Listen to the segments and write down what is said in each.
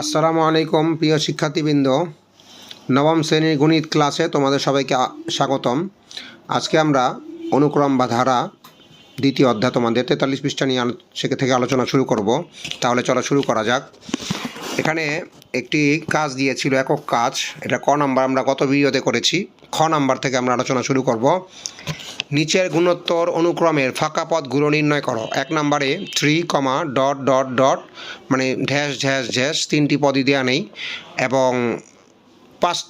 আসসালামু আলাইকুম, প্রিয় শিক্ষার্থীবৃন্দ। নবম শ্রেণির গণিত ক্লাসে তোমাদের সবাইকে স্বাগতম। আজকে আমরা অনুক্রম বা ধারা দ্বিতীয় অধ্যায় তোমাদের তেতাল্লিশ পৃষ্ঠা নিয়ে থেকে আলোচনা শুরু করব। তাহলে চলো শুরু করা যাক। এখানে একটি কাজ দিয়েছিল একক কাজ। এটা ক নাম্বার আমরা গত ভিডিওতে করেছি। খ নাম্বার থেকে আমরা আলোচনা শুরু করব। নিচের গুণোত্তর অনুক্রমের ফাঁকা পথগুলো নির্ণয় করো। এক নম্বরে three comma dot dot dot মানে ঢ্যাস ঢ্যাস ঢ্যাস তিনটি পদই দেওয়া নেই। এবং পাঁচ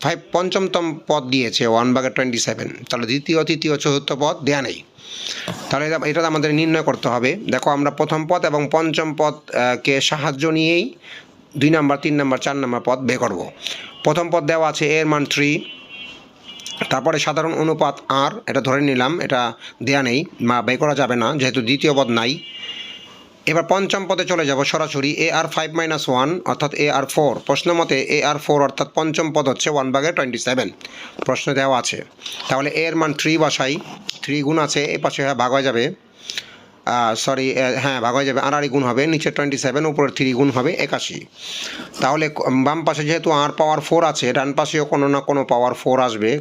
ফাইভ পঞ্চমতম পদ দিয়েছে ওয়ান বাগের টোয়েন্টি সেভেন তাহলে দ্বিতীয় তৃতীয় চতুর্থ পদ দেওয়া নেই। তাহলে এটা- আমাদের নির্ণয় করতে হবে। দেখো আমরা প্রথম পদ এবং পঞ্চম পদ আহ, কে সাহায্য নিয়েই দুই নাম্বার, তিন নাম্বার, চার নাম্বার পদ বের করব। প্রথম পদ দেওয়া আছে এর মান থ্রি তারপরে সাধারণ অনুপাত আর এটা ধরে নিলাম, এটা দেয়া নেই মা বের করা যাবে না, যেহেতু দ্বিতীয় পদ নাই। এবার পঞ্চম পদে চলে যাব সরাসরি, A R five minus one অর্থাৎ এ আর ফোর প্রশ্ন মতে এ আর ফোর অর্থাৎ পঞ্চম পদ হচ্ছে ওয়ান বাগের টোয়েন্টি সেভেন প্রশ্ন দেওয়া আছে। তাহলে এর মান থ্রি বাসাই থ্রি গুণ আছে, এ পাশে ভাগ হয়ে যাবে সরি হ্যাঁ ভাগ হয়ে যাবে। আড়াআড়ি গুণ হবে, নিচে টোয়েন্টি সেভেন উপরে থ্রি গুণ হবে একাশি। তাহলে বাম পাশে যেহেতু আর পাওয়ার ফোর আছে, ডান পাশেও কোনো না কোনো পাওয়ার ফোর আসবে।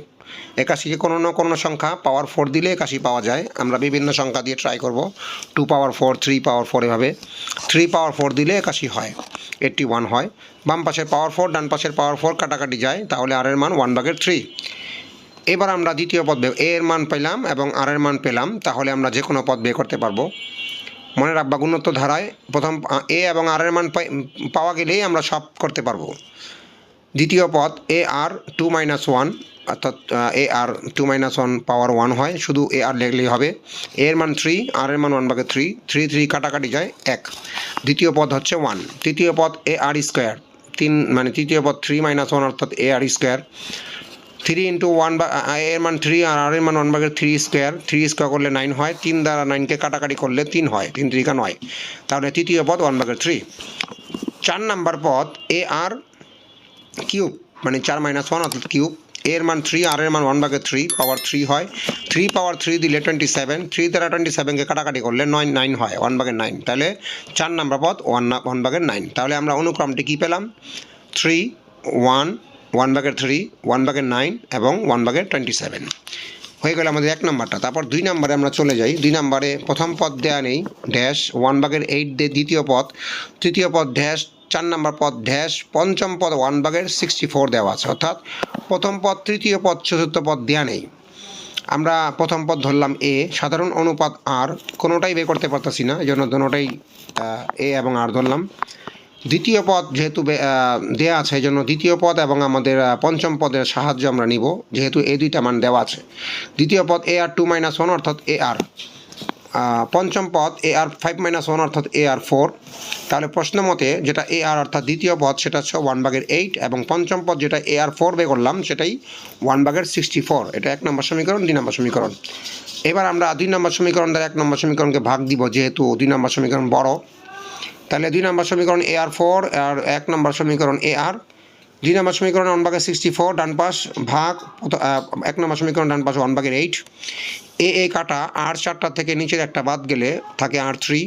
একাশিকে কোনো না কোনো সংখ্যা পাওয়ার ফোর দিলে একাশি পাওয়া যায়। আমরা বিভিন্ন সংখ্যা দিয়ে ট্রাই করব। Two power four three power four এভাবে। থ্রি পাওয়ার ফোর দিলে একাশি হয় এইট্টি ওয়ান হয়। বাম পাশের পাওয়ার ফোর ডান পাশের পাওয়ার ফোর কাটাকাটি যায়, তাহলে আর এর মান ওয়ান ভাগের থ্রি এবার আমরা দ্বিতীয় পদ এ এর মান পেলাম এবং আর এর মান পেলাম, তাহলে আমরা যে কোনো পদ বের করতে পারব। মনে রাখবা গুণত্ব ধারায় প্রথম এ এবং আর এর মান পাওয়া গেলেই আমরা সব করতে পারব। দ্বিতীয় পদ, A R two minus one, অর্থাৎ A R two minus one power one হয়, শুধু এ আর লিখলেই হবে। এ এর মান থ্রি, আর এর মান ওয়ান ভাগে থ্রি থ্রি থ্রি কাটাকাটি যায় এক। দ্বিতীয় পদ হচ্ছে ওয়ান। তৃতীয় পদ, এ আর স্কোয়ার। তিন মানে তৃতীয় পদ থ্রি মাইনাস ওয়ান, অর্থাৎ A R square. Three into one বা এর মান থ্রি আর আর এর মান ওয়ান ভাগের থ্রি স্কোয়ার থ্রি স্কোয়ার করলে নাইন হয়, তিন দ্বারা নাইনকে কাটাকাটি করলে তিন হয়, তিন ত্রিকা নয়। তাহলে তৃতীয় পদ ওয়ান ভাগের থ্রি চার নাম্বার পদ এ আর কিউব মানে চার মাইনাস ওয়ান অর্থাৎ কিউব এর মান থ্রি আর এর মান ওয়ান ভাগের থ্রি পাওয়ার থ্রি হয়। থ্রি পাওয়ার থ্রি দিলে টোয়েন্টি সেভেন থ্রি দ্বারা টোয়েন্টি সেভেনকে কাটাকাটি করলে নয় নাইন হয় ওয়ান ভাগের নাইন তাহলে চার নাম্বার পদ ওয়ান ওয়ান ভাগের নাইন তাহলে আমরা অনুক্রমটি কী পেলাম? থ্রি ওয়ান ওয়ান ভাগের থ্রি ওয়ান ভাগের নাইন এবং ওয়ান ভাগের টোয়েন্টি সেভেন হয়ে গেল আমাদের এক নাম্বারটা। তারপর দুই নাম্বারে আমরা চলে যাই। দুই নাম্বারে প্রথম পদ দেয়া নেই ড্যাশ ওয়ান ভাগের এইট দে দ্বিতীয় পদ। তৃতীয় পদ ড্যাশ চার নাম্বার পদ ড্যাশ পঞ্চম পদ ওয়ান ভাগের সিক্সটি ফোর দেওয়া আছে। অর্থাৎ প্রথম পদ, তৃতীয় পদ, চতুর্থ পদ দেয়া নেই। আমরা প্রথম পদ ধরলাম এ সাধারণ অনুপাত আর কোনোটাই বের করতে পারতেছি না। এই জন্য দুটোটাই এ এবং আর ধরলাম। দ্বিতীয় পদ যেহেতু দেয়া আছে এই জন্য দ্বিতীয় পদ এবং আমাদের পঞ্চম পদের সাহায্য আমরা নিব, যেহেতু এই দুইটা মান দেওয়া আছে। দ্বিতীয় পদ A R two minus one অর্থাৎ এ আর। পঞ্চম পদ A R five minus one অর্থাৎ এ আর ফোর তাহলে প্রশ্ন মতে যেটা এ আর অর্থাৎ দ্বিতীয় পদ, সেটা হচ্ছে ওয়ান বাগের এইট এবং পঞ্চম পদ যেটা এ আর ফোর বে করলাম, সেটাই ওয়ান বাগের সিক্সটি ফোর এটা এক নম্বর সমীকরণ, দুই নম্বর সমীকরণ। এবার আমরা দুই নম্বর সমীকরণ দ্বারা এক নম্বর সমীকরণকে ভাগ দিব, যেহেতু দুই নম্বর সমীকরণ বড়। তাহলে দুই নম্বর সমীকরণ এ আর ফোর আর এক নম্বর সমীকরণ এ আর দুই নম্বর সমীকরণ ওয়ান ভাগের সিক্সটি ফোর ডান পাশ ভাগ এক নম্বর সমীকরণ ডান পাশ ওয়ান ভাগের এইট এ এ কাটা আর চারটা থেকে নিচের একটা বাদ গেলে থাকে R three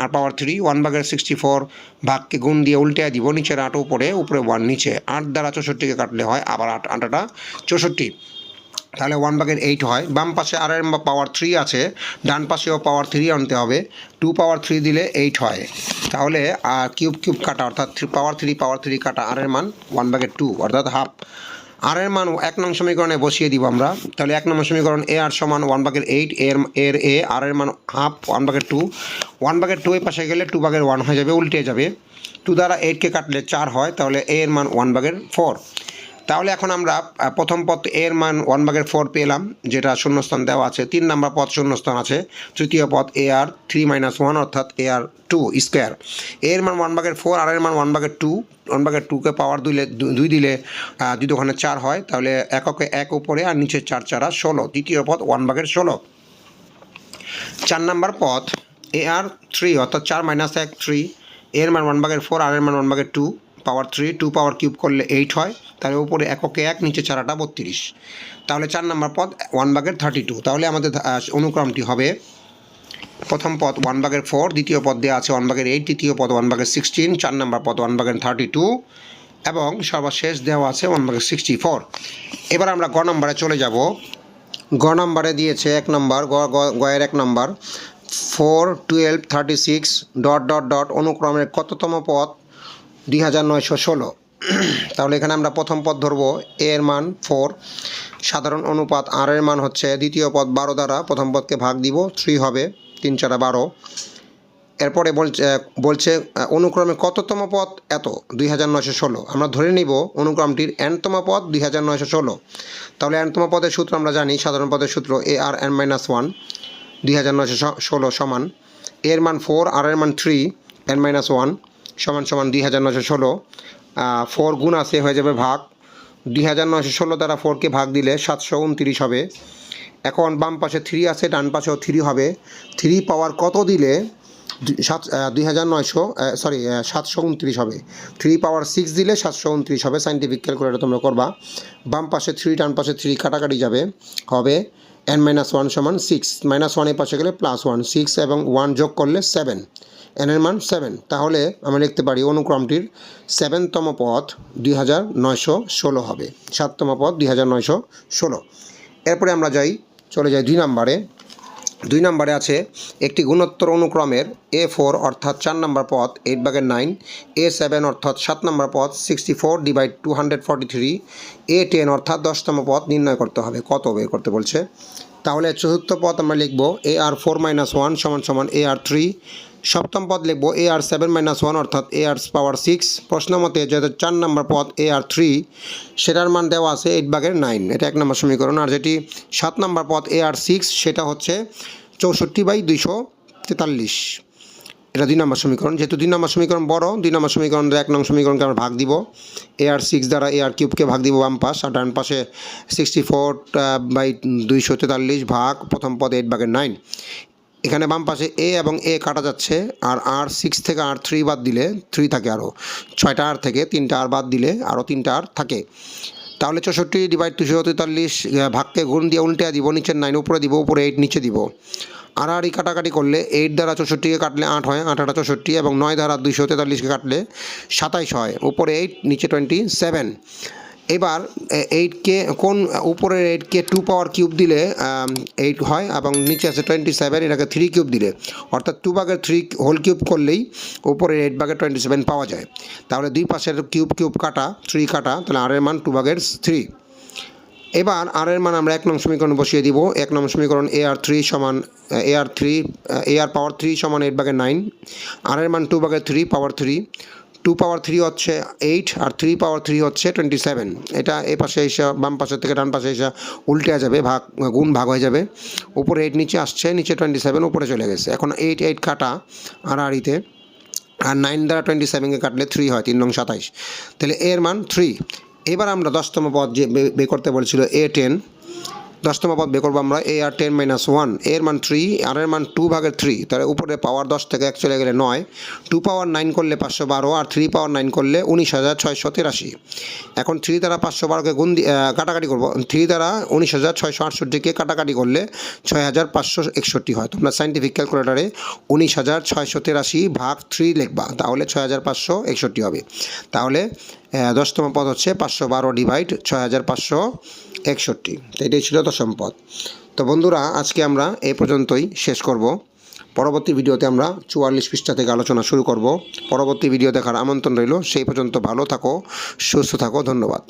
R power three one ভাগের সিক্সটি ফোর ভাগকে গুণ দিয়ে উল্টে দিব নিচের আট উপরে উপরে ওয়ান নিচে। আট দ্বারা চৌষট্টিকে কাটলে হয় আবার আট, আটাটা চৌষট্টি। তাহলে ওয়ান ভাগের এইট হয়। বাম পাশে আর এর পাওয়ার থ্রি আছে। ডান পাশেও পাওয়ার থ্রি আনতে হবে। টু পাওয়ার থ্রি দিলে এইট হয়। তাহলে আর কিউব কিউব কাটা, অর্থাৎ three power three power three কাটা, আর এর মান ওয়ান ভাগের টু অর্থাৎ হাফ আর এর মান এক নং সমীকরণে বসিয়ে দিব আমরা। তাহলে এক নম্বর সমীকরণ এ আর সমান ওয়ান ভাগের এইট এর এর এ আর এর মান হাফ ওয়ান ভাগের টু ওয়ান ভাগের টু এর পাশে গেলে টু ভাগের ওয়ান হয়ে যাবে, উল্টে যাবে। টু দ্বারা এইটকে কাটলে চার হয়, তাহলে এ এর মান ওয়ান ভাগের ফোর তাহলে এখন আমরা প্রথম পদ এর মান ওয়ান ভাগের ফোর পেলাম, যেটা শূন্যস্থান দেওয়া আছে। তিন নাম্বার পদ শূন্যস্থান আছে। তৃতীয় পদ A R three minus one অর্থাৎ এ আর টু স্কোয়ার এর মান ওয়ান ভাগের ফোর আর এর মান ওয়ান ভাগের টু ওয়ান ভাগের টুকে পাওয়ার দিলে দুই দিলে দুই দোকানে চার হয়, তাহলে এককে এক উপরে আর নিচে চার চারা ষোলো। দ্বিতীয় পদ ওয়ান ভাগের ষোলো। চার নাম্বার পথ এ আর থ্রি অর্থাৎ চার মাইনাস এক থ্রি এর মান ওয়ান ভাগের ফোর আর এর মান ওয়ান ভাগের two power three two power cube করলে এইট হয়। তাহলে উপরে এককে এক, নিচে চারাটা বত্রিশ। তাহলে চার নম্বর পদ ওয়ান ভাগের থার্টি টু তাহলে আমাদের অনুক্রমটি হবে প্রথম পদ ওয়ান ভাগের ফোর দ্বিতীয় পদ দেওয়া আছে ওয়ান ভাগের এইট তৃতীয় পদ ওয়ান ভাগের সিক্সটিন চার নম্বর পদ ওয়ান ভাগের থার্টি টু এবং সর্বশেষ দেওয়া আছে ওয়ান ভাগের সিক্সটি ফোর এবার আমরা গ নম্বরে চলে যাব। গ নম্বরে দিয়েছে এক নম্বর গয়ের এক নম্বর। Four twelve thirty six dot dot dot অনুক্রমের কততম পথ দুই হাজার নয়শো ষোলো। তাহলে এখানে আমরা প্রথম পদ ধরবো এ এর মান ফোর সাধারণ অনুপাত আর এর মান হচ্ছে দ্বিতীয় পদ বারো দ্বারা প্রথম পদকে ভাগ দিব থ্রি হবে, তিন চারা বারো। এরপরে বলছে বলছে অনুক্রমে কততম পদ? এত, দুই হাজার নয়শো ষোলো। আমরা ধরে নিব অনুক্রমটির এনতম পদ, দুই হাজার নয়শো ষোলো। তাহলে এনতম পদের সূত্র আমরা জানি, সাধারণ পদের সূত্র A R N minus one দুই হাজার নয়শো ষোলো সমান এর মান ফোর আর এর মান থ্রি এন মাইনাস ওয়ান সমান সমান দুই হাজার নয়শো ষোলো। ফোর গুণ আছে হয়ে যাবে ভাগ। দুই হাজার নয়শো ষোলো দ্বারা ফোরকে ভাগ দিলে সাতশো উনত্রিশ হবে। এখন বাম পাশে থ্রি আছে, ডান পাশেও থ্রি হবে। থ্রি পাওয়ার কত দিলে? সাত দুই হাজার নয়শো সরি সাতশো উনত্রিশ হবে। থ্রি পাওয়ার সিক্স দিলে সাতশো উনত্রিশ হবে। সাইন্টিফিক ক্যালকুলেটর তোমরা করবা। বাম পাশে থ্রি ডান পাশে থ্রি কাটাকাটি যাবে। হবে এন মাইনাস ওয়ান সমান সিক্স মাইনাস ওয়ানের পাশে গেলে প্লাস ওয়ান সিক্স এবং ওয়ান যোগ করলে সেভেন এনের মান সেভেন তাহলে আমরা লিখতে পারি অনুক্রমটির সেভেনতম পদ দুই হাজার নয়শো ষোলো হবে। সাততম পদ দুই হাজার নয়শো ষোলো। এরপরে আমরা যাই, চলে যাই দুই নম্বরে। দুই নম্বরে আছে একটি গুণোত্তর অনুক্রমের এ ফোর অর্থাৎ চার নম্বর পদ এইট বাগের নাইন এ সেভেন অর্থাৎ সাত নম্বর পদ sixty four divide two hundred forty three A ten অর্থাৎ দশতম পদ নির্ণয় করতে হবে। কত বের করতে বলছে? তাহলে চতুর্থ পদ আমরা লিখব A R four minus one সমান সমান এ আর থ্রি সপ্তম পদ লিখব A R seven minus one অর্থাৎ এ আর পাওয়ার সিক্স প্রশ্ন মতে যেহেতু চার নম্বর পদ এ আর থ্রি সেটার মান দেওয়া আছে এইট বাগের নাইন এটা এক নম্বর সমীকরণ। আর যেটি সাত নম্বর পদ এ আর সিক্স সেটা হচ্ছে চৌষট্টি বাই দুইশো তেতাল্লিশ। এটা দুই নম্বর সমীকরণ। যেহেতু দুই নম্বর সমীকরণ বড়, দুই নম্বর সমীকরণ এক নম্বর সমীকরণকে আমরা ভাগ দিব। এ আর সিক্স দ্বারা এ আর কিউবকে ভাগ দিব বাম পাশ আর ডান পাশে সিক্সটি ফোর বাই দুইশো তেতাল্লিশ ভাগ প্রথম পদ এইট ভাগের নাইন এখানে বাম পাশে এ এবং এ কাটা যাচ্ছে, আর আর সিক্স থেকে আর থ্রি বাদ দিলে থ্রি থাকে আরও ছয়টা আর থেকে তিনটা আর বাদ দিলে আরও তিনটা আর থাকে। তাহলে চৌষট্টি ডিভাইড দুশো তেতাল্লিশ ভাগকে গুণ দিয়ে উল্টে দিব, নিচের নাইন উপরে দিব, উপরে এইট নিচে দিব। আর কাটাকাটি করলে এইট দ্বারা চৌষট্টিকে কাটলে আট হয়, আট আটা চৌষট্টি এবং নয় দ্বারা দুইশো তেতাল্লিশকে কাটলে সাতাইশ হয়। উপরে এইট নিচে টোয়েন্টি সেভেন এবার এইটকে কোন উপরের এইটকে টু পাওয়ার কিউব দিলে এইট হয় এবং নিচে আছে টোয়েন্টি সেভেন এটাকে থ্রি কিউব দিলে। অর্থাৎ টু ভাগের থ্রি হোল কিউব করলেই উপরে এইট ভাগের টোয়েন্টি সেভেন পাওয়া যায়। তাহলে দুই পাশের কিউব কিউব কাটা থ্রি কাটা, তাহলে আরের মান টু ভাগের থ্রি এবার আর এর মান আমরা এক নম্বর সমীকরণ বসিয়ে দিব। এক নম্বর সমীকরণ এ আর থ্রি সমান A R three A R power three সমান এইট ভাগের নাইন আর এর মান টু ভাগের three power three two power three হচ্ছে এইট আর থ্রি পাওয়ার থ্রি হচ্ছে টোয়েন্টি সেভেন এটা এ পাশে এসে বাম পাশের থেকে ডান পাশে এসে উল্টে যাবে, ভাগ, গুণ ভাগ হয়ে যাবে। উপরে এইট নিচে আসছে, নিচে টোয়েন্টি সেভেন উপরে চলে গেছে। এখন এইট এইট কাটা আর আড়িতে আর নাইন দ্বারা টোয়েন্টি সেভেনকে কাটলে থ্রি হয়, তিন নং সাতাইশ। তাহলে এর মান থ্রি এবার আমরা দশতম পদ যে বের করতে বলছিল এ টেন, দশতম পদ বের করব আমরা, A R ten minus one, এর মান থ্রি, আর এর মান টু ভাগের থ্রি, তাহলে উপরে পাওয়ার দশ থেকে এক চলে গেলে নয়, টু পাওয়ার নাইন করলে পাঁচশো বারো, আর থ্রি পাওয়ার নাইন করলে উনিশ হাজার ছয়শো তিরাশি। এখন থ্রি দ্বারা পাঁচশো বারোকে গুণ কাটাকাটি করব, থ্রি দ্বারা উনিশ হাজার ছয়শো আটষট্টিকে কাটাকাটি করলে ছয় হাজার পাঁচশো একষট্টি হয়। তোমরা সাইন্টিফিক ক্যালকুলেটারে উনিশ হাজার ছয়শো তেরাশি ভাগ থ্রি লিখবা, তাহলে ছয় হাজার পাঁচশো একষট্টি হবে। তাহলে দশতম পদ হচ্ছে পাঁচশো বারো ডিভাইড ছয় হাজার পাঁচশো একষট্টি। তো এটাই ছিল দশম পদ। তো বন্ধুরা, আজকে আমরা এ পর্যন্তই শেষ করব। পরবর্তী ভিডিওতে আমরা চুয়াল্লিশ পৃষ্ঠা থেকে আলোচনা শুরু করব। পরবর্তী ভিডিও দেখার আমন্ত্রণ রইল। সেই পর্যন্ত ভালো থাকো, সুস্থ থাকো, ধন্যবাদ।